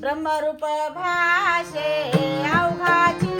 ब्रह्मरूप भाषे अवघाची